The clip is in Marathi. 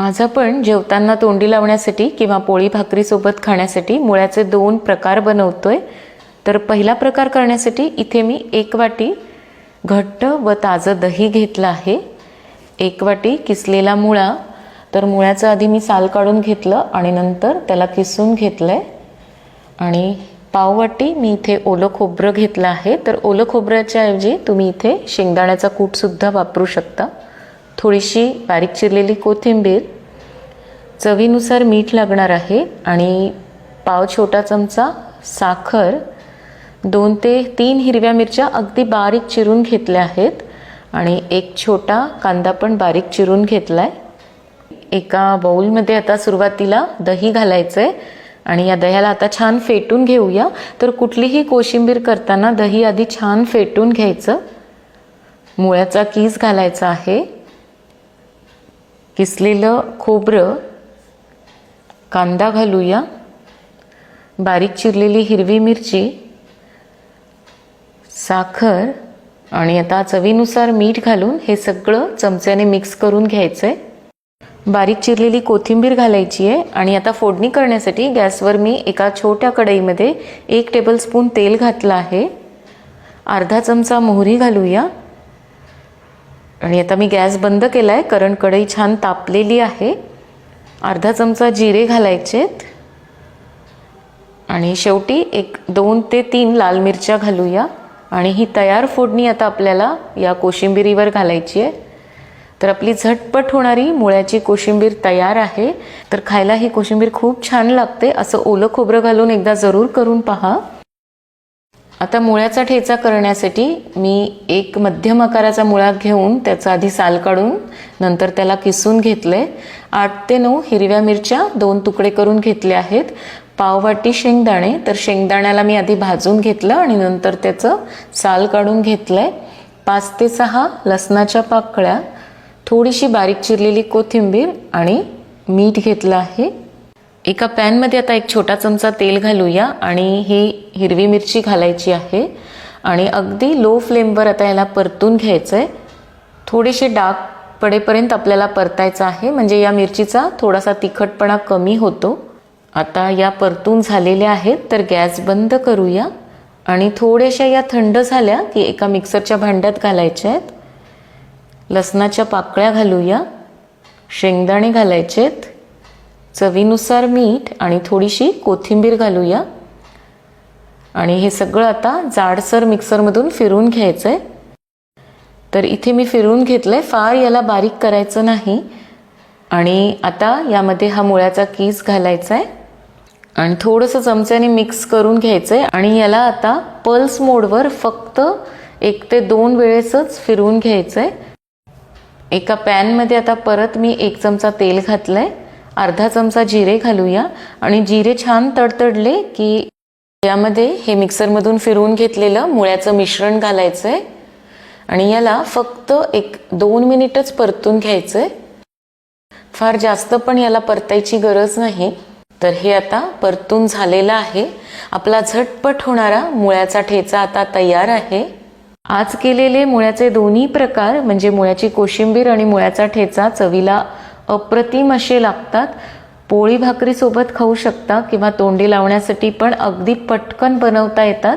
आज आपण जेवताना तोंडी लावण्यासाठी किंवा पोळी भाकरीसोबत खाण्यासाठी मुळ्याचे दोन प्रकार बनवतोय. तर पहिला प्रकार करण्यासाठी इथे मी एक वाटी घट्ट व ताजं दही घेतलं आहे. एक वाटी किसलेला मुळा. तर मुळ्याचं आधी मी साल काढून घेतलं आणि नंतर त्याला किसून घेतलं आहे आणि पाववाटी मी इथे ओलं खोबरं घेतलं आहे. तर ओलं खोबऱ्याच्या ऐवजी तुम्ही इथे शेंगदाण्याचा कूटसुद्धा वापरू शकता. थोडीशी बारीक चिरलेली कोथिंबीर चवीनुसार मीठ लागणार आहे आणि पाव छोटा चमचा साखर दोन ते तीन हिरव्या मिरच्या अगदी बारीक चिरून घेतल्या आहेत आणि एक छोटा कांदा पण बारीक चिरून घेतला आहे एका बाऊलमध्ये आता सुरुवातीला दही घालायचं आहे आणि या दह्याला आता छान फेटून घेऊया. तर कुठलीही कोशिंबीर करताना दही आधी छान फेटून घ्यायचं. मुळ्याचा कीस घालायचा आहे. किसलेलं खोबरं कांदा घालूया. बारीक चिरलेली हिरवी मिरची साखर आणि आता चवीनुसार मीठ घालून हे सगळं चमच्याने मिक्स करून घ्यायचं आहे बारीक चिरलेली कोथिंबीर घालायची आहे आणि आता फोडणी करण्यासाठी गॅसवर मी एका छोट्या कढईमध्ये एक टेबलस्पून तेल घातलं आहे. अर्धा चमचा मोहरी घालूया. आणि आता मी गॅस बंद केला आहे कारण कढई छान तापलेली आहे. अर्धा चमचा जिरे घालायचेत आणि शेवटी एक दोन ते तीन लाल मिरच्या घालूया. आणि ही तयार फोडणी आता आपल्याला या कोशिंबिरीवर घालायची आहे. तर आपली झटपट होणारी मुळ्याची कोशिंबीर तयार आहे. तर खायला ही कोशिंबीर खूप छान लागते. असं ओलं खोबरं घालून एकदा जरूर करून पहा. आता मुळ्याचा ठेचा करण्यासाठी मी एक मध्यम आकाराचा मुळा घेऊन त्याचा आधी साल काढून नंतर त्याला किसून घेतलंय. आठ ते नऊ हिरव्या मिरच्या दोन तुकडे करून घेतले आहेत. पाववाटी शेंगदाणे तर शेंगदाण्याला मी आधी भाजून घेतलं आणि नंतर त्याचं साल काढून घेतलं आहे पाच ते सहा लसणाच्या पाकळ्या थोडीशी बारीक चिरलेली कोथिंबीर आणि मीठ घेतलं आहे. एका पॅनमध्ये आता एक छोटा चमचा तेल घालूया आणि ही हिरवी मिरची घालायची आहे. आणि अगदी लो फ्लेमवर आता याला परतून घ्यायचं आहे थोडेसे डाग पडेपर्यंत आपल्याला परतायचं आहे. म्हणजे या मिरचीचा थोडासा तिखटपणा कमी होतो. आता या परतून झालेल्या आहेत तर गॅस बंद करूया. आणि थोड्याशा या थंड झाल्या की एका मिक्सरच्या भांड्यात घालायच्या आहेत. लसणाच्या पाकळ्या घालूया. शेंगदाणे घालायचे आहेत. चवीनुसार मीठ आणि थोडीशी कोथिंबीर घालूया. आणि हे सगळं आता जाडसर मिक्सरमधून फिरून घ्यायचं आहे तर इथे मी फिरून घेतलं आहे फार याला बारीक करायचं नाही. आणि आता यामध्ये हा मुळ्याचा कीस घालायचा आहे आणि थोडंसं चमच्याने मिक्स करून घ्यायचं आहे आणि याला आता पल्स मोडवर फक्त एक ते दोन वेळेसच फिरवून घ्यायचं आहे एका पॅनमध्ये आता परत मी एक चमचा तेल घातलं आहे अर्धा चमचा जिरे घालूया. आणि जिरे छान तडतडले की यामध्ये हे मिक्सरमधून फिरवून घेतलेलं मुळ्याचं मिश्रण घालायचं आहे आणि याला फक्त एक दोन मिनिटच परतून घ्यायचं आहे फार जास्त पण याला परतायची गरज नाही. तर हे आता परतून झालेलं आहे. आपला झटपट होणारा मुळ्याचा ठेचा आता तयार आहे. आज केलेले मुळ्याचे दोन्ही प्रकार म्हणजे मुळ्याची कोशिंबीर आणि मुळ्याचा ठेचा चवीला अप्रतिम असे लागतात. पोळी भाकरीसोबत खाऊ शकता किंवा तोंडी लावण्यासाठी पण अगदी पटकन बनवता येतात.